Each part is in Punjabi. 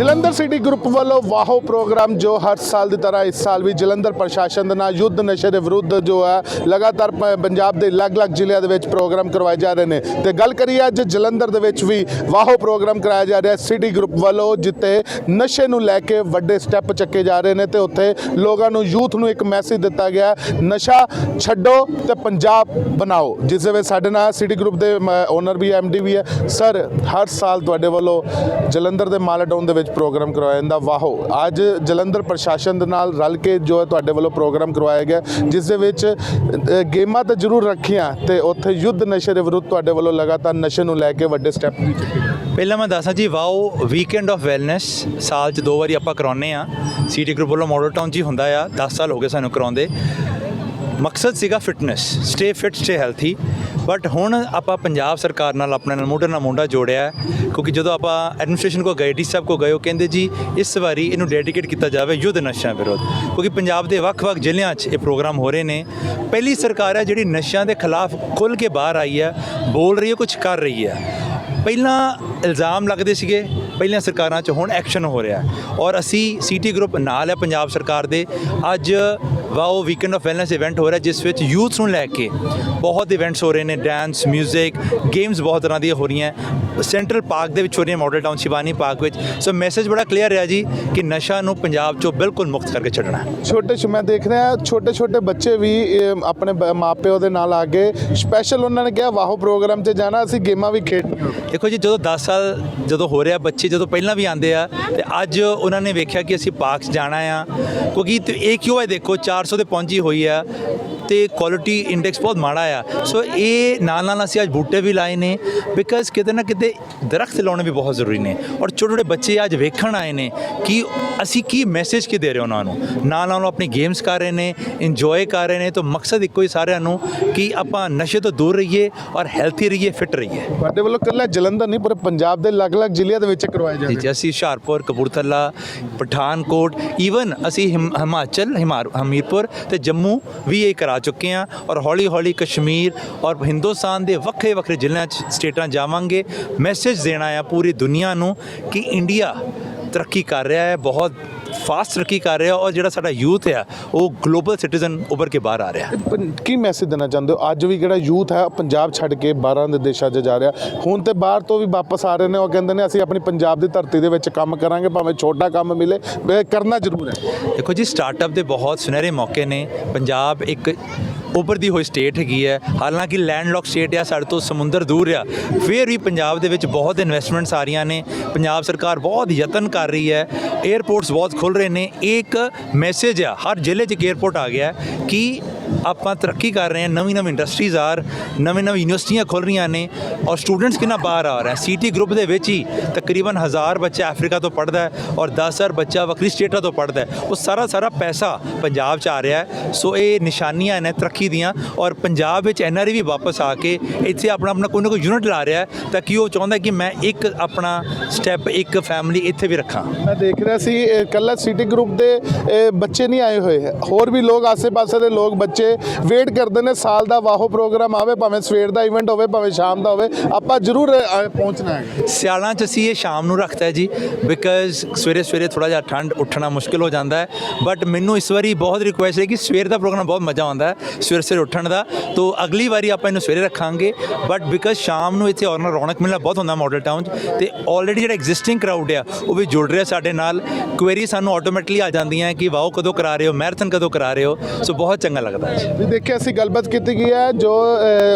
ਜਲੰਧਰ ਸਿਟੀ ਗਰੁੱਪ ਵੱਲੋਂ ਵਾਹੋ ਪ੍ਰੋਗਰਾਮ ਜੋ ਹਰ ਸਾਲ ਦੀ ਤਰ੍ਹਾਂ ਇਸ ਸਾਲ ਵੀ ਜਲੰਧਰ ਪ੍ਰਸ਼ਾਸਨ ਦੇ ਨਾਲ ਯੁੱਧ ਨਸ਼ੇ ਦੇ ਵਿਰੁੱਧ ਜੋ ਹੈ ਲਗਾਤਾਰ ਪ- ਪੰਜਾਬ ਦੇ ਅਲੱਗ-ਅਲੱਗ ਜ਼ਿਲ੍ਹਿਆਂ ਦੇ ਵਿੱਚ ਪ੍ਰੋਗਰਾਮ ਕਰਵਾਏ ਜਾ ਰਹੇ ਨੇ। ਤੇ ਗੱਲ ਕਰੀਏ ਅੱਜ ਜਲੰਧਰ ਦੇ ਵਿੱਚ ਵੀ ਵਾਹੋ ਪ੍ਰੋਗਰਾਮ ਕਰਾਇਆ ਜਾ ਰਿਹਾ ਸਿਟੀ ਗਰੁੱਪ ਵੱਲੋਂ ਜਿੱਥੇ ਨਸ਼ੇ ਨੂੰ ਲੈ ਕੇ ਵੱਡੇ ਸਟੈਪ ਚੱਕੇ ਜਾ ਰਹੇ ਨੇ ਤੇ ਉੱਥੇ ਲੋਕਾਂ ਨੂੰ, ਯੂਥ ਨੂੰ ਇੱਕ ਮੈਸੇਜ ਦਿੱਤਾ ਗਿਆ ਨਸ਼ਾ ਛੱਡੋ ਤੇ ਪੰਜਾਬ ਬਣਾਓ। ਜਿਸ ਦੇ ਵਿੱਚ ਸਾਡੇ ਨਾਲ ਸਿਟੀ ਗਰੁੱਪ ਦੇ ਓਨਰ ਵੀ ਐਮਡੀ ਵੀ ਹੈ। ਸਰ, ਹਰ ਸਾਲ ਤੁਹਾਡੇ ਵੱਲੋਂ ਜਲੰਧਰ ਦੇ ਮਾਲਾਡਾਊਨ ਦੇ ਵਿੱਚ ਪ੍ਰੋਗਰਾਮ ਕਰਵਾਇਆ ਜਾਂਦਾ। ਵਾਹੋ, ਅੱਜ ਜਲੰਧਰ ਪ੍ਰਸ਼ਾਸਨ ਦੇ ਨਾਲ ਰਲ ਕੇ ਜੋ ਹੈ ਤੁਹਾਡੇ ਵੱਲੋਂ ਪ੍ਰੋਗਰਾਮ ਕਰਵਾਇਆ ਗਿਆ, ਜਿਸ ਦੇ ਵਿੱਚ ਗੇਮਾਂ ਤਾਂ ਜ਼ਰੂਰ ਰੱਖੀਆਂ ਤੇ ਉੱਥੇ ਯੁੱਧ ਨਸ਼ੇ ਦੇ ਵਿਰੁੱਧ ਤੁਹਾਡੇ ਵੱਲੋਂ ਲਗਾਤਾਰ ਨਸ਼ੇ ਨੂੰ ਲੈ ਕੇ ਵੱਡੇ ਸਟੈਪ ਵੀ ਚੁੱਕੇ ਪਹਿਲਾਂ ਮੈਂ ਦੱਸਾਂ ਜੀ ਵਾਓ ਵੀਕਐਂਡ ਆਫ ਵੈਲਨੈਸ ਸਾਲ 'ਚ ਦੋ ਵਾਰੀ ਆਪਾਂ ਕਰਾਉਂਦੇ ਆ ਸਿਟੀ ਗਰੁੱਪ ਵੱਲੋਂ ਮਾਡਲ ਟਾਊਨ 'ਚ ਹੀ ਹੁੰਦਾ ਆ 10 ਸਾਲ ਹੋ ਗਏ ਸਾਨੂੰ ਕਰਾਉਂਦੇ। ਮਕਸਦ ਸੀਗਾ fitness stay fit stay healthy but ਹੁਣ ਆਪਾਂ ਪੰਜਾਬ ਸਰਕਾਰ ਨਾਲ ਆਪਣੇ ਨਾਲ ਮੋਢੇ ਨਾਲ ਮੋਢਾ ਜੋੜਿਆ ਕਿਉਂਕਿ ਜਦੋਂ ਆਪਾਂ ਐਡਮਿਨਿਸਟ੍ਰੇਸ਼ਨ ਕੋ ਗਏ, ਡੀ ਸਾਹਿਬ ਕੋ ਗਏ, ਉਹ ਕਹਿੰਦੇ ਜੀ, ਇਸ ਵਾਰੀ ਇਹਨੂੰ ਡੈਡੀਕੇਟ ਕੀਤਾ ਜਾਵੇ ਯੁੱਧ ਨਸ਼ਿਆਂ ਵਿਰੁੱਧ, ਕਿਉਂਕਿ ਪੰਜਾਬ ਦੇ ਵੱਖ-ਵੱਖ ਜ਼ਿਲ੍ਹਿਆਂ 'ਚ ਇਹ ਪ੍ਰੋਗਰਾਮ ਹੋ ਰਹੇ ਨੇ। ਪਹਿਲੀ ਸਰਕਾਰ ਹੈ ਜਿਹੜੀ ਨਸ਼ਿਆਂ ਦੇ ਖਿਲਾਫ ਖੁੱਲ੍ਹ ਕੇ ਬਾਹਰ ਆਈ ਹੈ, ਬੋਲ ਰਹੀ ਹੈ ਕੁਝ ਕਰ ਰਹੀ ਹੈ। ਪਹਿਲਾਂ ਇਲਜ਼ਾਮ ਲੱਗਦੇ ਸੀਗੇ ਪਹਿਲੀਆਂ ਸਰਕਾਰਾਂ 'ਚ ਹੁਣ ਐਕਸ਼ਨ ਹੋ ਰਿਹਾ ਹੈ। ਔਰ ਅਸੀਂ ਸੀਟੀ ਗਰੁੱਪ ਨਾਲ ਹੈ ਪੰਜਾਬ ਸਰਕਾਰ ਦੇ ਅੱਜ wow weekend of wellness event ਹੋ ਰਿਹਾ ਜਿਸ ਵਿੱਚ ਯੂਥਸ ਨੂੰ ਲੈ ਕੇ ਬਹੁਤ ਇਵੈਂਟਸ ਹੋ ਰਹੇ ਨੇ ਡਾਂਸ 뮤직 ਗੇਮਸ ਬਹੁਤ ਤਰ੍ਹਾਂ ਦੀਆਂ ਹੋ ਰਹੀਆਂ ਸੈਂਟਰਲ ਪਾਰਕ ਦੇ ਵਿੱਚ ਹੋ ਰਹੀਆਂ ਮਾਡਲ ਟਾਊਨ ਸ਼ਿਵਾਨੀ ਪਾਰਕ ਵਿੱਚ। ਸੋ ਮੈਸੇਜ ਬੜਾ ਕਲੀਅਰ ਰਿਹਾ ਜੀ ਕਿ ਨਸ਼ਾ ਨੂੰ ਪੰਜਾਬ 'ਚੋਂ ਬਿਲਕੁਲ ਮੁਕਤ ਕਰਕੇ ਛੱਡਣਾ ਛੋਟੇ ਛ ਮੈਂ ਦੇਖ ਰਿਹਾ ਛੋਟੇ ਛੋਟੇ ਬੱਚੇ ਵੀ ਆਪਣੇ ਮਾਪਿਓ ਦੇ ਨਾਲ ਆ ਕੇ ਸਪੈਸ਼ਲ ਉਹਨਾਂ ਨੇ ਕਿਹਾ ਵਾਹੋ ਪ੍ਰੋਗਰਾਮ 'ਚ ਜਾਣਾ ਅਸੀਂ ਗੇਮਾਂ ਵੀ ਖੇਡਣੀਆਂ ਦੇਖੋ ਜੀ ਜਦੋਂ 10 ਸਾਲ ਜਦੋਂ ਹੋ ਰਿਹਾ ਬੱਚੇ ਜਦੋਂ ਪਹਿਲਾਂ ਵੀ ਆਉਂਦੇ ਆ ਤੇ ਅੱਜ ਉਹਨਾਂ ਨੇ ਵੇਖਿਆ ਕਿ ਅਸੀਂ ਪਾਰਕ 'ਚ ਜਾਣਾ ਆ। ਕਿਉਂਕਿ ਇਹ ਕਿਉਂ ਹੈ ਦੇਖੋ 400 ਤੇ ਪਹੁੰਚੀ ਹੋਈ ਆ। ਤੇ ਕੁਆਲਿਟੀ ਇੰਡੈਕਸ ਬਹੁਤ ਮਾੜਾ ਆ। ਸੋ ਇਹ ਨਾਲ ਨਾਲ ਅਸੀਂ ਅੱਜ ਬੂਟੇ ਵੀ ਲਾਏ ਨੇ ਬਿਕਾਜ਼ ਕਿਤੇ ਨਾ ਕਿਤੇ ਦਰਖਤ ਲਾਉਣੇ ਵੀ ਬਹੁਤ ਜ਼ਰੂਰੀ ਨੇ। ਔਰ ਛੋਟੇ ਛੋਟੇ ਬੱਚੇ ਅੱਜ ਵੇਖਣ ਆਏ ਨੇ ਕਿ ਅਸੀਂ ਕੀ ਮੈਸੇਜ ਕੀ ਦੇ ਰਹੇ ਉਹਨਾਂ ਨੂੰ। ਨਾਲ ਨਾਲ ਆਪਣੀ ਗੇਮਸ ਕਰ ਰਹੇ ਨੇ ਇੰਜੋਏ ਕਰ ਰਹੇ ਨੇ ਤਾਂ ਮਕਸਦ ਇੱਕੋ ਹੀ ਸਾਰਿਆਂ ਨੂੰ ਕਿ ਆਪਾਂ ਨਸ਼ੇ ਤੋਂ ਦੂਰ ਰਹੀਏ ਔਰ ਹੈਲਥੀ ਰਹੀਏ ਫਿਟ ਰਹੀਏ। ਤੁਹਾਡੇ ਵੱਲੋਂ ਇਕੱਲਾ ਜਲੰਧਰ ਨਹੀਂ ਪੂਰੇ ਪੰਜਾਬ ਦੇ ਅਲੱਗ-ਅਲੱਗ ਜ਼ਿਲ੍ਹਿਆਂ ਦੇ ਵਿੱਚ ਕਰਵਾਏ ਜਾ ਜੀ ਅਸੀਂ ਹੁਸ਼ਿਆਰਪੁਰ ਕਪੂਰਥਲਾ ਪਠਾਨਕੋਟ ਈਵਨ ਅਸੀਂ ਹਿਮ- ਹਿਮਾਚਲ ਹਿਮਾਰ ਹਮੀਰਪੁਰ ਤੇ ਜੰਮੂ ਵੀ ਇਹ ਕਰਾ ਚੁੱਕੇ ਹਾਂ ਔਰ ਹੌਲੀ ਹੌਲੀ ਕਸ਼ਮੀਰ ਔਰ ਹਿੰਦੁਸਤਾਨ ਦੇ ਵੱਖਰੇ ਵੱਖਰੇ ਜ਼ਿਲ੍ਹਿਆਂ 'ਚ ਸਟੇਟਾਂ ਜਾਵਾਂਗੇ। ਮੈਸੇਜ ਦੇਣਾ ਆ ਪੂਰੀ ਦੁਨੀਆ ਨੂੰ ਕਿ ਇੰਡੀਆ ਤਰੱਕੀ ਕਰ ਰਿਹਾ ਹੈ। ਬਹੁਤ ਫਾਸਟ ਤਰੱਕੀ ਕਰ ਰਿਹਾ ਔਰ ਜਿਹੜਾ ਸਾਡਾ ਯੂਥ ਆ ਉਹ ਗਲੋਬਲ ਸਿਟੀਜ਼ਨ ਉੱਭਰ ਕੇ ਬਾਹਰ ਆ ਰਿਹਾ ਕੀ ਮੈਸੇਜ ਦੇਣਾ ਚਾਹੁੰਦੇ ਹੋ? ਅੱਜ ਵੀ ਜਿਹੜਾ ਯੂਥ ਹੈ ਪੰਜਾਬ ਛੱਡ ਕੇ ਬਾਹਰਾਂ ਦੇ ਦੇਸ਼ਾਂ 'ਚ ਜਾ ਰਿਹਾ। ਹੁਣ ਤੇ ਬਾਹਰ ਤੋਂ ਵੀ ਵਾਪਸ ਆ ਰਹੇ ਨੇ ਉਹ ਕਹਿੰਦੇ ਨੇ ਅਸੀਂ ਆਪਣੀ ਪੰਜਾਬ ਦੀ ਧਰਤੀ ਦੇ ਵਿੱਚ ਕੰਮ ਕਰਾਂਗੇ ਭਾਵੇਂ ਛੋਟਾ ਕੰਮ ਮਿਲੇ। ਕਰਨਾ ਜ਼ਰੂਰ ਹੈ। ਦੇਖੋ ਜੀ ਸਟਾਰਟਅਪ ਦੇ ਬਹੁਤ ਸੁਨਹਿਰੇ ਮੌਕੇ ਨੇ। ਪੰਜਾਬ ਇੱਕ ਉੱਭਰਦੀ ਹੋਈ ਸਟੇਟ ਹੈਗੀ ਹੈ। ਹਾਲਾਂਕਿ ਲੈਂਡਲੌਕ ਸਟੇਟ ਆ, ਸਾਡੇ ਤੋਂ ਸਮੁੰਦਰ ਦੂਰ ਆ। ਫਿਰ ਵੀ ਪੰਜਾਬ ਦੇ ਵਿੱਚ ਬਹੁਤ ਇਨਵੈਸਟਮੈਂਟਸ ਆ ਰਹੀਆਂ ਨੇ। ਪੰਜਾਬ ਸਰਕਾਰ ਬਹੁਤ ਯਤਨ ਕਰ ਰਹੀ ਹੈ। 에ਅਰਪੋਰਟਸ ਬਹੁਤ ਖੁੱਲ ਰਹੇ ਨੇ। ਇਹ ਇੱਕ ਮੈਸੇਜ ਆ। ਹਰ ਜ਼ਿਲ੍ਹੇ 'ਚ ਇੱਕ 에ਅਰਪੋਰਟ ਆ ਗਿਆ ਕਿ ਆਪਾਂ ਤਰੱਕੀ ਕਰ ਰਹੇ ਹਾਂ। ਨਵੀਂ ਨਵੀਂ ਇੰਡਸਟਰੀਜ਼ ਆਰ ਨਵੀਂ ਨਵੀਂ ਯੂਨੀਵਰਸਿਟੀਆਂ ਖੁੱਲ ਰਹੀਆਂ ਨੇ ਔਰ ਸਟੂਡੈਂਟਸ ਕਿੰਨਾ ਬਾਹਰ ਆ ਰਹੇ ਸੀਟੀ ਗਰੁੱਪ ਦੇ ਵਿੱਚ ਹੀ ਤਕਰੀਬਨ 1000 ਬੱਚਾ ਅਫਰੀਕਾ ਤੋਂ ਪੜ੍ਹਦਾ ਹੈ ਔਰ 10000 ਬੱਚਾ ਵੱਖਰੀ ਸਟੇਟਾਂ ਤੋਂ ਪੜ੍ਹਦਾ ਹੈ। ਉਹ ਸਾਰਾ ਸਾਰਾ ਪੈਸਾ ਪੰਜਾਬ 'ਚ ਆ ਰਿਹਾ ਹੈ। ਸੋ ਇਹ ਨਿਸ਼ਾਨੀਆਂ ਨੇ ਤਰੱਕੀ ਦੀਆਂ ਔਰ ਪੰਜਾਬ ਵਿੱਚ ਐਨਆਰਈ ਵੀ ਵਾਪਸ ਆ ਕੇ ਇੱਥੇ ਆਪਣਾ ਆਪਣਾ ਕੋਈ ਨਾ ਕੋਈ ਯੂਨਿਟ ਲਾ ਰਿਹਾ ਹੈ ਤਾਂ ਕਿ ਉਹ ਚਾਹੁੰਦਾ ਕਿ ਮੈਂ ਇੱਕ ਆਪਣਾ ਸਟੈਪ ਇੱਕ ਫੈਮਿਲੀ ਇੱਥੇ ਵੀ ਰੱਖਾਂ। ਮੈਂ ਦੇਖ ਰਿਹਾ ਸੀ, ਇਹ ਇਕੱਲਾ ਸਿਟੀ ਗਰੁੱਪ ਦੇ ਬੱਚੇ ਨਹੀਂ ਆਏ ਹੋਏ ਹੋਰ ਵੀ ਲੋਕ ਆਸੇ-ਪਾਸੇ ਦੇ ਲੋਕ ਬੱਚੇ ਵੇਟ ਕਰਦੇ ਨੇ, ਸਾਲ ਦਾ ਵਾਹੋ ਪ੍ਰੋਗਰਾਮ ਆਵੇ, ਭਾਵੇਂ ਸਵੇਰ ਦਾ ਇਵੈਂਟ ਹੋਵੇ, ਭਾਵੇਂ ਸ਼ਾਮ ਦਾ ਹੋਵੇ, ਆਪਾਂ ਜ਼ਰੂਰ ਪਹੁੰਚਣਾ ਹੈ ਸਿਆਲਾਂ 'ਚ ਅਸੀਂ ਇਹ ਸ਼ਾਮ ਨੂੰ ਰੱਖਤਾ ਹੈ ਜੀ ਬਿਕਾਜ਼ ਸਵੇਰੇ ਸਵੇਰੇ ਥੋੜਾ ਜਿਹਾ ਠੰਡ ਉੱਠਣਾ ਮੁਸ਼ਕਿਲ ਹੋ ਜਾਂਦਾ ਹੈ ਬਟ ਮੈਨੂੰ ਇਸ ਵਾਰੀ ਬਹੁਤ ਰਿਕੁਐਸਟ ਹੈ ਕਿ ਸਵੇਰ ਦਾ ਪ੍ਰੋਗਰਾਮ ਬਹੁਤ ਮਜ਼ਾ ਆਉਂਦਾ ਹੈ, ਸਵੇਰੇ ਸਵੇਰੇ ਉੱਠਣ ਦਾ, ਤੋਂ ਅਗਲੀ ਵਾਰੀ ਆਪਾਂ ਇਹਨੂੰ ਸਵੇਰੇ ਰੱਖਾਂਗੇ ਬਟ ਬਿਕਾਜ਼ ਸ਼ਾਮ ਨੂੰ ਇੱਥੇ ਔਰ ਰੌਣਕ ਮਿਲਣਾ ਬਹੁਤ ਹੁੰਦਾ ਮਾਡਲ ਟਾਊਨ 'ਚ, ਤੇ ਆਲਰੇਡੀ ਜਿਹੜਾ ਐਗਜ਼ਿਸਟਿੰਗ ਕਰਾਊਡ ਆ, ਉਹ ਵੀ ਜੁੜ ਰਿਹਾ ਸਾਡੇ ਨਾਲ ਕੁਐਰੀ ਸਾਨੂੰ ਆਟੋਮੈਟਿਕਲੀ ਆ ਜਾਂਦੀਆਂ ਕਿ ਵਾਓ ਕਦੋਂ ਕਰਾ ਰਹੇ ਹੋ ਮੈਰਾਥਨ ਕਦੋਂ ਕਰਾ ਰਹੇ ਹੋ ਸੋ ਬਹੁਤ ਚੰਗਾ ਲੱਗਦਾ ਹੈ ਦੇਖਿਆ ਅਸੀਂ ਗੱਲਬਾਤ ਕੀਤੀ ਗਈ ਹੈ, ਜੋ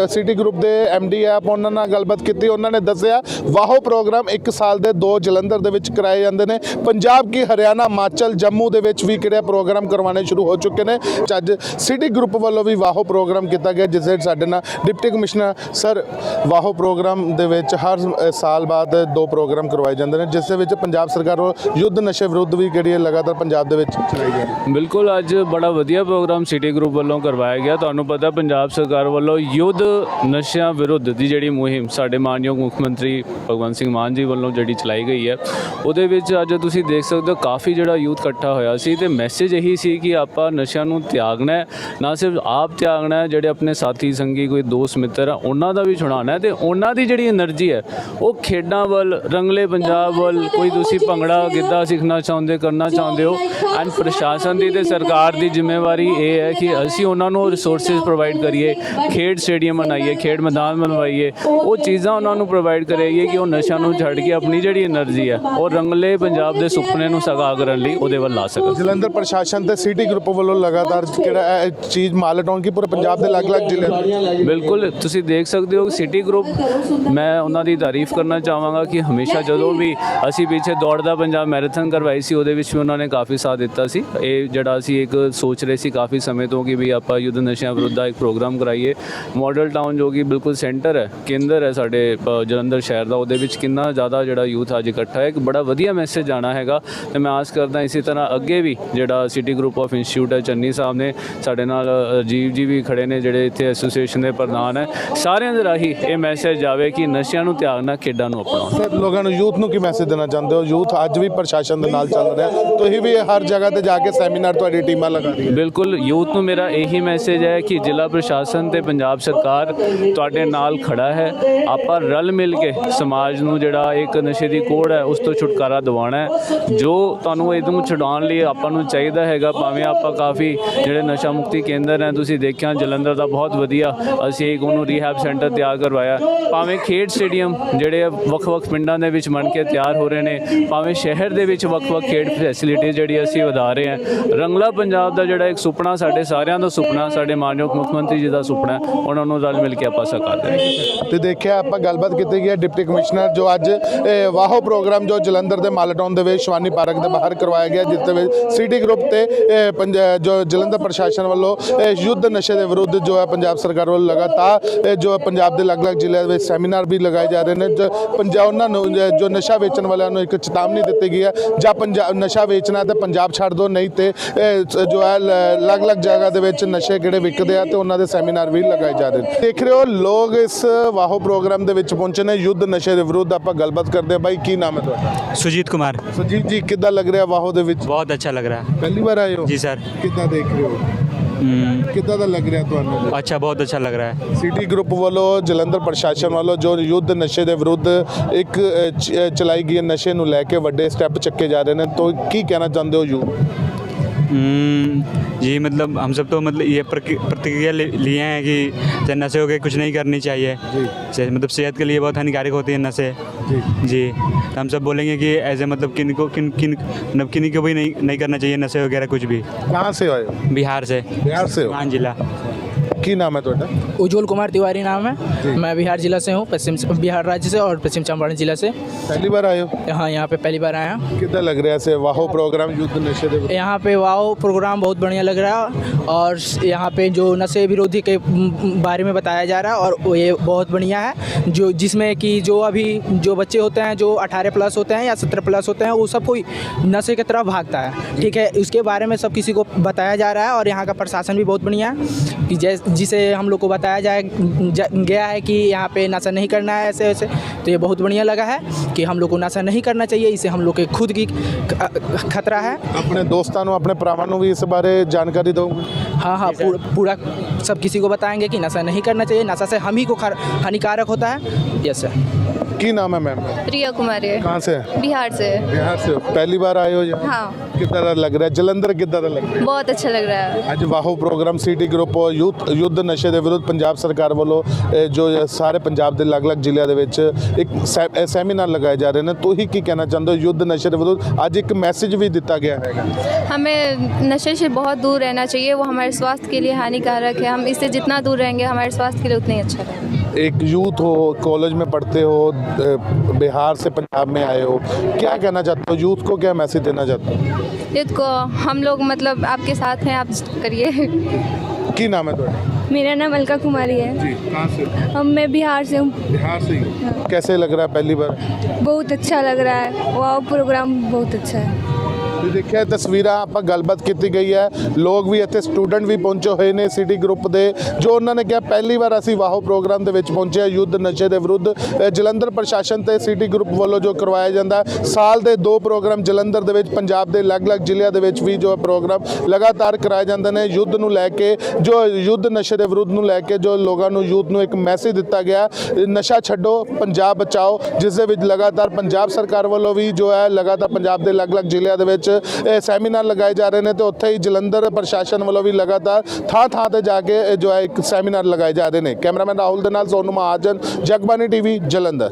ਸਿਟੀ ਗਰੁੱਪ ਦੇ ਡੀ ਆਪ ਉਹਨਾਂ ਨਾਲ ਗੱਲਬਾਤ ਕੀਤੀ, ਉਹਨਾਂ ਨੇ ਦੱਸਿਆ, ਵਾਹੋ ਪ੍ਰੋਗਰਾਮ ਇੱਕ ਸਾਲ ਦੇ ਦੋ ਜਲੰਧਰ ਦੇ ਵਿੱਚ ਕਰਾਏ ਜਾਂਦੇ ਨੇ। ਪੰਜਾਬ ਕੀ ਹਰਿਆਣਾ, ਹਿਮਾਚਲ, ਜੰਮੂ ਦੇ ਵਿੱਚ ਵੀ ਕਿਹੜੇ ਪ੍ਰੋਗਰਾਮ ਕਰਵਾਉਣੇ ਸ਼ੁਰੂ ਹੋ ਚੁੱਕੇ ਨੇ। ਅੱਜ ਸਿਟੀ ਗਰੁੱਪ ਵੱਲੋਂ ਵੀ ਵਾਹੋ ਪ੍ਰੋਗਰਾਮ ਕੀਤਾ ਗਿਆ, ਜਿਸ ਦੇ ਸਾਡੇ ਨਾਲ deputy commissioner sir, wow program ਦੇ ਵਿੱਚ ਹਰ ਸਾਲ ਬਾਅਦ ਦੋ ਪ੍ਰੋਗਰਾਮ ਕਰਵਾਏ ਜਾਂਦੇ ਨੇ, ਜਿਸ ਦੇ ਵਿੱਚ ਪੰਜਾਬ ਸਰਕਾਰ ਵੱਲੋਂ ਯੁੱਧ ਨਸ਼ੇ ਵਿਰੁੱਧ ਵੀ ਕਿਹੜੀ ਹੈ ਲਗਾਤਾਰ ਪੰਜਾਬ ਦੇ ਵਿੱਚ ਚਲਾਈ ਜਾ ਰਹੀ ਬਿਲਕੁਲ, ਅੱਜ ਬੜਾ ਵਧੀਆ ਪ੍ਰੋਗਰਾਮ ਸਿਟੀ ਗਰੁੱਪ ਵੱਲੋਂ ਕਰਵਾਇਆ ਗਿਆ। ਤੁਹਾਨੂੰ ਪਤਾ ਪੰਜਾਬ ਸਰਕਾਰ ਵੱਲੋਂ ਯੁੱਧ ਨਸ਼ਿਆਂ ਵਿਰੁੱਧ ਦੀ ਜਿਹੜੀ ਮੁਹਿੰਮ ਸਾਡੇ ਮਾਨਯੋਗ ਮੁੱਖ ਮੰਤਰੀ ਭਗਵੰਤ ਸਿੰਘ ਮਾਨ ਜੀ ਵੱਲੋਂ ਜਿਹੜੀ ਚਲਾਈ ਗਈ ਹੈ ਉਹਦੇ ਵਿੱਚ ਅੱਜ ਤੁਸੀਂ ਦੇਖ ਸਕਦੇ ਹੋ ਕਾਫੀ ਜਿਹੜਾ ਯੂਥ ਇਕੱਠਾ ਹੋਇਆ ਸੀ ਤੇ ਮੈਸੇਜ ਇਹੀ ਸੀ ਕਿ ਆਪਾਂ ਨਸ਼ਿਆਂ ਨੂੰ ਤਿਆਗਣਾ ਨਾ ਸਿਰਫ ਆਪ ਤਿਆਗਣਾ ਹੈ ਜਿਹੜੇ ਆਪਣੇ ਸਾਥੀ ਸੰਗੀ ਕੋਈ ਦੋਸਤ ਮਿੱਤਰ ਆ ਉਹਨਾਂ ਦਾ ਵੀ ਛੁਡਾਉਣਾ ਹੈ ਤੇ ਉਹਨਾਂ ਦੀ ਜਿਹੜੀ એનર્ਜੀ ਹੈ ਉਹ ਖੇਡਾਂ ਵੱਲ ਰੰਗਲੇ ਪੰਜਾਬ ਵੱਲ ਕੋਈ ਤੁਸੀਂ ਭੰਗੜਾ ਗਿੱਧਾ ਸਿੱਖਣਾ ਚਾਹੁੰਦੇ ਕਰਨਾ ਚਾਹੁੰਦੇ ਹੋ। ਐਂਡ ਪ੍ਰਸ਼ਾਸਨ ਦੀ ਤੇ ਸਰਕਾਰ ਦੀ ਜ਼ਿੰਮੇਵਾਰੀ ਇਹ ਹੈ ਕਿ ਅਸੀਂ ਅਸੀਂ ਉਹਨਾਂ ਨੂੰ ਰਿਸੋਰਸਸ ਪ੍ਰੋਵਾਈਡ ਕਰੀਏ ਖੇਡ ਸਟੇਡੀਅਮ ਬਣਾਈਏ ਖੇਡ ਮੈਦਾਨ ਬਣਵਾਈਏ ਉਹ ਚੀਜ਼ਾਂ ਉਹਨਾਂ ਨੂੰ ਪ੍ਰੋਵਾਈਡ ਕਰਾਈਏ ਕਿ ਉਹ ਨਸ਼ਾ ਨੂੰ ਛੱਡ ਕੇ ਆਪਣੀ ਜਿਹੜੀ એનર્ਜੀ ਹੈ ਉਹ ਰੰਗਲੇ ਪੰਜਾਬ ਦੇ ਸੁਪਨੇ ਨੂੰ ਸਗਾ ਕਰਨ ਲਈ ਉਹਦੇ ਵੱਲ ਲਾ ਸਕਣ। ਜਲੰਧਰ ਪ੍ਰਸ਼ਾਸਨ ਤੇ ਸਿਟੀ ਗਰੁੱਪ ਵੱਲੋਂ ਲਗਾਤਾਰ ਜਿਹੜਾ ਇਹ ਚੀਜ਼ ਮਾਲਟਾਉਣ ਕੀ ਪੂਰੇ ਪੰਜਾਬ ਦੇ ਅਲੱਗ-ਅਲੱਗ ਜ਼ਿਲ੍ਹੇ ਬਿਲਕੁਲ ਤੁਸੀਂ ਦੇਖ ਸਕਦੇ ਹੋ ਸਿਟੀ ਗਰੁੱਪ ਮੈਂ ਉਹਨਾਂ ਦੀ ਤਾਰੀਫ ਕਰਨਾ ਚਾਹਾਂਗਾ ਕਿ ਹਮੇਸ਼ਾ ਜਦੋਂ ਵੀ ਅਸੀਂ ਪਿੱਛੇ ਦੌੜਦਾ ਪੰਜਾਬ ਮੈਰਾਥਨ ਕਰਵਾਈ ਸੀ ਉਹਦੇ ਵਿੱਚ ਵੀ ਉਹਨਾਂ ਨੇ ਕਾਫੀ ਸਾਥ ਦਿੱਤਾ ਸੀ। ਇਹ ਜਿਹੜਾ ਅਸੀਂ ਇੱਕ ਸੋਚ ਰਹੇ ਸੀ ਕਾਫੀ ਸਮੇਂ ਤੋਂ ਕਿ ਵੀ ਆਪਾਂ ਯੁੱਧ ਨਸ਼ਿਆਂ ਵਿਰੁੱਧ ਦਾ ਇੱਕ ਪ੍ਰੋਗਰਾਮ ਕਰਾਈਏ। ਮਾਡਲ ਟਾਊਨ ਜੋ ਕਿ ਬਿਲਕੁਲ ਸੈਂਟਰ ਹੈ ਕੇਂਦਰ ਹੈ ਸਾਡੇ ਜਲੰਧਰ ਸ਼ਹਿਰ ਦਾ ਉਹਦੇ ਵਿੱਚ ਕਿੰਨਾ ਜ਼ਿਆਦਾ ਜਿਹੜਾ ਯੂਥ ਅੱਜ ਇਕੱਠਾ ਹੈ। ਇੱਕ ਬੜਾ ਵਧੀਆ ਮੈਸੇਜ ਆਣਾ ਹੈਗਾ ਤੇ ਮੈਂ ਆਸ ਕਰਦਾ ਇਸੇ ਤਰ੍ਹਾਂ ਅੱਗੇ ਵੀ ਜਿਹੜਾ ਸਿਟੀ ਗਰੁੱਪ ਆਫ ਇੰਸਟੀਚਿਊਟ ਹੈ ਚੰਨੀ ਸਾਹਿਬ ਨੇ ਸਾਡੇ ਨਾਲ ਅ, ਰਾਜੀਵ ਜੀ ਵੀ ਖੜੇ ਨੇ ਜਿਹੜੇ ਇੱਥੇ ਐਸੋਸੀਏਸ਼ਨ ਦੇ ਪ੍ਰਧਾਨ ਹੈ। ਸਾਰਿਆਂ ਦੇ ਰਾਹੀਂ ਇਹ ਮੈਸੇਜ ਜਾਵੇ ਕਿ ਨਸ਼ਿਆਂ ਨੂੰ ਤਿਆਗਣਾ ਖੇਡਾਂ ਨੂੰ ਅਪਣਾਓ ਸਰ ਲੋਕਾਂ ਨੂੰ ਯੂਥ ਨੂੰ ਕੀ ਮੈਸੇਜ ਦੇਣਾ ਚਾਹੁੰਦੇ ਹੋ? ਯੂਥ ਅੱਜ ਵੀ ਪ੍ਰਸ਼ਾਸਨ ਦੇ ਨਾਲ ਚੱਲ ਰਿਹਾ ਤੁਸੀਂ ਵੀ ਹਰ ਜਗ੍ਹਾ ਤੇ ਜਾ ਕੇ ਸੈਮੀਨਾਰ ਤੁਹਾਡੀ ਟੀਮਾਂ ਲਗਾ ਰਹੀ ਹੈ ਬਿਲਕੁਲ ਯੂਥ ਨੂੰ ਮੇਰਾ ਇਹੀ ਮੈਸੇਜ ਹੈ ਕਿ ਜ਼ਿਲ੍ਹਾ ਪ੍ਰਸ਼ਾਸਨ ਤੇ ਪੰਜਾਬ ਸਰਕਾਰ ਤੁਹਾਡੇ ਨਾਲ ਖੜਾ ਹੈ। ਆਪਾਂ ਰਲ ਮਿਲ ਕੇ ਸਮਾਜ ਨੂੰ ਜਿਹੜਾ ਇੱਕ ਨਸ਼ੇ ਦੀ ਕੋੜ ਹੈ, ਉਸ ਤੋਂ ਛੁਟਕਾਰਾ ਦਿਵਾਉਣਾ ਹੈ। ਜੋ ਤੁਹਾਨੂੰ ਇਹਨੂੰ ਛਡਾਉਣ ਲਈ ਆਪਾਂ ਨੂੰ ਚਾਹੀਦਾ ਹੈਗਾ, ਭਾਵੇਂ ਆਪਾਂ ਕਾਫੀ ਜਿਹੜੇ ਨਸ਼ਾ ਮੁਕਤੀ ਕੇਂਦਰ ਹੈ, ਤੁਸੀਂ ਦੇਖਿਆ ਜਲੰਧਰ ਦਾ ਬਹੁਤ ਵਧੀਆ ਅਸੀਂ ਇੱਕ ਉਹਨੂੰ ਰੀਹੈਬ ਸੈਂਟਰ ਤਿਆਰ ਕਰਵਾਇਆ। ਭਾਵੇਂ ਖੇਡ ਸਟੇਡੀਅਮ ਜਿਹੜੇ ਵੱਖ-ਵੱਖ ਪਿੰਡਾਂ ਦੇ ਵਿੱਚ ਬਣ ਕੇ ਤਿਆਰ ਹੋ ਰਹੇ ਨੇ, ਭਾਵੇਂ ਸ਼ਹਿਰ ਦੇ ਵਿੱਚ ਵੱਖ-ਵੱਖ ਖੇਡ ਫੈਸਿਲਿਟੀ ਜਿਹੜੀ ਅਸੀਂ ਵਧਾ ਰਹੇ ਹਾਂ। ਰੰਗਲਾ ਪੰਜਾਬ ਦਾ ਜਿਹੜਾ ਇੱਕ ਸੁਪਨਾ ਸਾਡੇ ਸਾਰਿਆਂ ਦਾ ਸੁਪਨਾ, ਸਾਡੇ ਮਾਨਯੋਗ ਮੁੱਖ ਮੰਤਰੀ ਜੀ ਦਾ ਸੁਪਨਾ ਉਹਨਾਂ ਨੂੰ ਰਲ ਮਿਲ ਕੇ ਆਪਾਂ ਸਾਕਾਰ ਕਰਾਂਗੇ। ਤੇ ਦੇਖਿਆ, ਆਪਾਂ ਗੱਲਬਾਤ ਕੀਤੀ ਗਈ ਹੈ ਡਿਪਟੀ ਕਮਿਸ਼ਨਰ, ਜੋ ਅੱਜ ਇਹ ਵਾਹੋ ਪ੍ਰੋਗਰਾਮ ਜੋ ਜਲੰਧਰ ਦੇ ਮਾਲਟਾਊਨ ਦੇ ਵਿੱਚ ਸ਼ਵਾਨੀ ਪਾਰਕ ਦੇ ਬਾਹਰ ਕਰਵਾਇਆ ਗਿਆ ਜਿਸ ਦੇ ਵਿੱਚ ਸਿਟੀ ਗਰੁੱਪ ਤੇ ਪੰਜ- ਜੋ ਜਲੰਧਰ ਪ੍ਰਸ਼ਾਸਨ ਵੱਲੋਂ ਇਹ ਯੁੱਧ ਨਸ਼ੇ ਦੇ ਵਿਰੁੱਧ ਜੋ ਹੈ ਪੰਜਾਬ ਸਰਕਾਰ ਵੱਲੋਂ ਲਗਾਤਾਰ ਇਹ ਜੋ ਪੰਜਾਬ ਦੇ ਅਲੱਗ-ਅਲੱਗ ਜ਼ਿਲ੍ਹਿਆਂ ਦੇ ਵਿੱਚ ਸੈਮੀਨਾਰ ਵੀ ਲਗਾਏ ਜਾ ਰਹੇ ਨੇ, ਜੋ ਪੰਜਾਬ ਉਹਨਾਂ ਨੂੰ ਜੋ ਨਸ਼ਾ ਵੇਚਣ ਵਾਲਿਆਂ ਨੂੰ ਇੱਕ ਚੇਤਾਵਨੀ ਦਿੱਤੀ ਗਈ ਹੈ, ਜਾਂ ਪੰਜਾਬ ਨਸ਼ਾ ਵੇਚਣਾ ਤੇ ਪੰਜਾਬ ਛੱਡ ਦਿਓ ਨਹੀਂ ਤੇ ਜੋ ਹੈ ਅਲੱਗ-ਅਲੱਗ ਜਗ੍ਹਾ ਦੇ ਵਿੱਚ ਨਸ਼ੇ ਕਿਹੜੇ ਵਿਕਦੇ ਆ ਤੇ ਉਹਨਾਂ ਦੇ ਸੈਮੀਨਾਰ ਵੀ ਲਗਾਏ ਜਾ ਰਹੇ ਦੇਖ ਰਹੇ ਹੋ ਲੋਕ ਇਸ ਵਾਹੋ ਪ੍ਰੋਗਰਾਮ ਦੇ ਵਿੱਚ ਪਹੁੰਚੇ ਨੇ ਯੁੱਧ ਨਸ਼ੇ ਦੇ ਵਿਰੁੱਧ ਆਪਾਂ ਗੱਲਬਾਤ ਕਰਦੇ ਆ ਬਾਈ ਕੀ ਨਾਮ ਹੈ ਤੁਹਾਡਾ? ਸੁਜੀਤ ਕੁਮਾਰ। ਸੁਜੀਤ ਜੀ ਕਿੱਦਾਂ ਲੱਗ ਰਿਹਾ ਵਾਹੋ ਦੇ ਵਿੱਚ? ਬਹੁਤ ਅੱਛਾ ਲੱਗ ਰਿਹਾ। ਪਹਿਲੀ ਵਾਰ ਆਏ ਹੋ? ਜੀ ਸਰ। ਕਿੱਦਾਂ ਦੇਖ ਰਹੇ ਹੋ? ਕਿੱਦਾਂ ਦਾ ਲੱਗ ਰਿਹਾ ਤੁਹਾਨੂੰ? ਅੱਛਾ ਬਹੁਤ ਅੱਛਾ ਲੱਗ ਰਿਹਾ ਹੈ। ਸਿਟੀ ਗਰੁੱਪ ਵੱਲੋਂ ਜਲੰਧਰ ਪ੍ਰਸ਼ਾਸਨ ਵੱਲੋਂ ਜੋ ਯੁੱਧ ਨਸ਼ੇ ਦੇ ਵਿਰੁੱਧ ਇੱਕ ਚਲਾਈ ਗਈ ਨਸ਼ੇ ਨੂੰ ਲੈ ਕੇ ਵੱਡੇ ਸਟੈਪ ਚੱਕੇ ਜਾ ਰਹੇ ਨੇ ਤੋਂ ਕੀ ਕਹਿਣਾ ਚਾਹੁੰਦੇ ਹੋ ਯੂ हम्म, जी मतलब हम सब तो मतलब ये प्रतिक्रिया लिए हैं कि चाहे नशे हो गए कुछ नहीं करनी चाहिए। जी। मतलब सेहत के लिए बहुत हानिकारक होती है नशे। जी। जी तो हम सब बोलेंगे कि ऐसे मतलब किन को किन किन मतलब किन को भी नहीं नहीं करना चाहिए नशे वगैरह कुछ भी। कहाँ से हो? बिहार से। बिहार से हो? हाँ जिला। की नाम है ਤੁਹਾਡਾ उज्जवल कुमार तिवारी नाम है मैं बिहार जिला से हूँ पश्चिम बिहार राज्य से और पश्चिम चंपारण जिला से ਪਹਿਲੀ ਵਾਰ ਆਏ ਹੋ यहाँ यहाँ पे पहली बार आया हूँ ਕਿੱਦਾਂ ਲੱਗ ਰਿਹਾ ਸੇ ਵਾਹੋ ਪ੍ਰੋਗਰਾਮ ਯੁੱਧ ਨਸ਼ੇ ਦੇ ਵਿਰੁੱਧ यहाँ पे वाओ प्रोग्राम बहुत बढ़िया लग रहा है और यहाँ पे जो नशे विरोधी के बारे में बताया जा रहा है और वो ये बहुत बढ़िया है जो जिसमें कि जो अभी जो बच्चे होते हैं जो 18 प्लस होते हैं या 17 प्लस होते हैं वो सब कोई नशे की तरफ भागता है ठीक है उसके बारे में सब किसी को बताया जा रहा है और यहाँ का प्रशासन भी बहुत बढ़िया है कि जैस जिसे हम लोग को बताया जाए गया है कि यहाँ पे नशा नहीं करना है ऐसे ऐसे तो ये बहुत बढ़िया लगा है कि हम लोग को नशा नहीं करना चाहिए इसे हम लोग के खुद की खतरा है। अपने दोस्तों अपने भरावान भी इस बारे जानकारी दो हाँ हाँ पूरा सब किसी को बताएँगे कि नशा नहीं करना चाहिए नशा से हम ही को हानिकारक होता है। Yes sir. ਕੀ ਨਾਮ ਹੈ ਮੈਮ प्रिया कुमारी है ਕਹਾਂ ਸੇ बिहार से ਬਿਹਾਰ ਸੇ ਹੋ ਪਹਿਲੀ ਵਾਰ ਆਏ ਹੋ ਜਾਂ हाँ ਕਿੱਦਾਂ ਦਾ ਲੱਗ ਰਿਹਾ ਜਲੰਧਰ ਕਿੱਦਾਂ ਦਾ ਲੱਗ ਰਿਹਾ बहुत अच्छा लग रहा है ਅੱਜ ਵਾਹੋ ਪ੍ਰੋਗਰਾਮ ਸਿਟੀ ਗਰੁੱਪ ਯੂਥ ਯੁੱਧ ਨਸ਼ੇ ਦੇ ਵਿਰੁੱਧ ਪੰਜਾਬ ਸਰਕਾਰ ਵੱਲੋਂ ਇਹ ਜੋ ਸਾਰੇ ਪੰਜਾਬ ਦੇ ਅਲੱਗ-ਅਲੱਗ ਜ਼ਿਲ੍ਹਿਆਂ ਦੇ ਵਿੱਚ ਇੱਕ ਸੈ- ਇਹ ਸੈਮੀਨਾਰ ਲਗਾਏ ਜਾ ਰਹੇ ਨੇ ਤੁਸੀਂ ਕੀ ਕਹਿਣਾ ਚਾਹੁੰਦੇ ਹੋ ਯੁੱਧ ਨਸ਼ੇ ਦੇ ਵਿਰੁੱਧ ਅੱਜ ਇੱਕ ਮੈਸੇਜ ਵੀ ਦਿੱਤਾ ਗਿਆ ਹੈਗਾ हमें नशे से बहुत दूर रहना चाहिए वो हमारे स्वास्थ्य के लिए हानिकारक है हम इससे जितना दूर रहेंगे हमारे स्वास्थ्य के लिए उतना ही अच्छा रहेगा एक यूथ हो कॉलेज में पढ़ते हो बिहार से पंजाब में आए हो क्या कहना चाहते हो? यूथ को क्या मैसेज देना चाहते हो? युद्ध को हम लोग मतलब आपके साथ हैं आप करिए। की नाम है तुम्हारा? मेरा नाम अलका कुमारी है। जी कहाँ से? हम मैं बिहार से हूँ। बिहार से ही कैसे लग रहा है पहली बार? बहुत अच्छा लग रहा है। वाह प्रोग्राम बहुत अच्छा है। ਤੁਸੀਂ ਦੇਖਿਆ ਤਸਵੀਰਾਂ ਆਪਾਂ ਗੱਲਬਾਤ ਕੀਤੀ ਗਈ ਹੈ। ਲੋਕ ਵੀ ਇੱਥੇ ਸਟੂਡੈਂਟ ਵੀ ਪਹੁੰਚੇ ਹੋਏ ਨੇ ਸਿਟੀ ਗਰੁੱਪ ਦੇ, ਜੋ ਉਹਨਾਂ ਨੇ ਕਿਹਾ ਪਹਿਲੀ ਵਾਰ ਅਸੀਂ ਵਾਹੋ ਪ੍ਰੋਗਰਾਮ ਦੇ ਵਿੱਚ ਪਹੁੰਚੇ ਹਾਂ ਯੁੱਧ ਨਸ਼ੇ ਦੇ ਵਿਰੁੱਧ। ਜਲੰਧਰ ਪ੍ਰਸ਼ਾਸਨ ਤੇ ਸਿਟੀ ਗਰੁੱਪ ਵੱਲੋਂ ਜੋ ਕਰਵਾਇਆ ਜਾਂਦਾ, ਸਾਲ ਦੇ ਦੋ ਪ੍ਰੋਗਰਾਮ ਜਲੰਧਰ ਦੇ ਵਿੱਚ, ਪੰਜਾਬ ਦੇ ਅਲੱਗ-ਅਲੱਗ ਜ਼ਿਲ੍ਹਿਆਂ ਦੇ ਵਿੱਚ ਵੀ ਜੋ ਹੈ ਪ੍ਰੋਗਰਾਮ ਲਗਾਤਾਰ ਕਰਾਏ ਜਾਂਦੇ ਨੇ। ਯੁੱਧ ਨੂੰ ਲੈ ਕੇ, ਜੋ ਯੁੱਧ ਨਸ਼ੇ ਦੇ ਵਿਰੁੱਧ ਨੂੰ ਲੈ ਕੇ ਜੋ ਲੋਕਾਂ ਨੂੰ ਯੂਥ ਨੂੰ ਇੱਕ ਮੈਸੇਜ ਦਿੱਤਾ ਗਿਆ, ਨਸ਼ਾ ਛੱਡੋ, ਪੰਜਾਬ ਬਚਾਓ, ਜਿਸ ਦੇ ਵਿੱਚ ਲਗਾਤਾਰ ਪੰਜਾਬ ਸਰਕਾਰ ਵੱਲੋਂ ਵੀ ਜੋ ਹੈ, ਲਗਾਤਾਰ ਪੰਜਾਬ ਦੇ ਅਲੱਗ-ਅਲੱਗ ਜ਼ਿਲ੍ਹਿਆਂ ਦੇ ਵਿੱਚ ਇਹ ਸੈਮੀਨਾਰ ਲਗਾਏ ਜਾ ਰਹੇ ਨੇ ਤੇ ਉੱਥੇ ਹੀ ਜਲੰਧਰ ਪ੍ਰਸ਼ਾਸਨ ਵੱਲੋਂ ਵੀ ਲਗਾਤਾਰ ਥਾਂ ਥਾਂ ਤੇ ਜਾ ਕੇ ਜੋ ਹੈ ਇੱਕ ਸੈਮੀਨਾਰ ਲਗਾਏ ਜਾ ਰਹੇ ਨੇ। ਕੈਮਰਾਮੈਨ ਰਾਹੁਲ ਦੇ ਨਾਲ ਸੋਨੂ ਮਹਾਜਨ ਜਗਬਾਨੀ ਟੀਵੀ, ਜਲੰਧਰ।